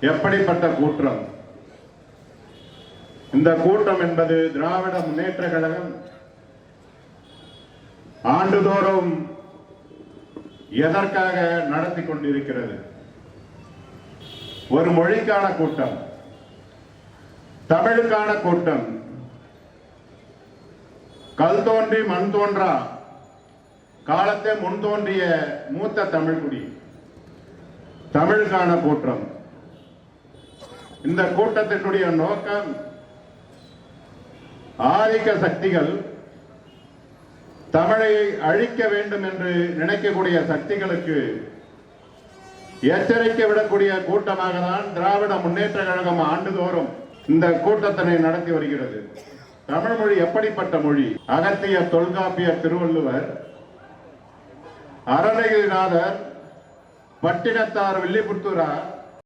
எப்படிப்பட்ட கூட்டம் இந்த கூட்டம் என்பது திராவிட முன்னேற்ற கழகம் ஆண்டுதோறும் எதற்காக நடத்தி கொண்டிருக்கிறது? ஒரு மொழிக்கான கூட்டம் தமிழுக்கான கூட்டம் கல் தோன்றி மண் தோன்றா காலத்தை முன் தோன்றிய மூத்த தமிழ்குடி தமிழுக்கான கூட்டம். இந்த கூட்டத்தினுடைய நோக்கம் ஆதிக்க சக்திகள் தமிழை அழிக்க வேண்டும் என்று நினைக்கக்கூடிய சக்திகளுக்கு எச்சரிக்கை விடக்கூடிய கூட்டமாக தான் திராவிட முன்னேற்ற கழகம் ஆண்டுதோறும் இந்த கூட்டத்தினை நடத்தி வருகிறது. தமிழ் மொழி எப்படிப்பட்ட மொழி? அகத்திய தொல்காப்பிய திருவள்ளுவர் அருணகிரிநாதர் பட்டினத்தார் வில்லிபுத்தூரார்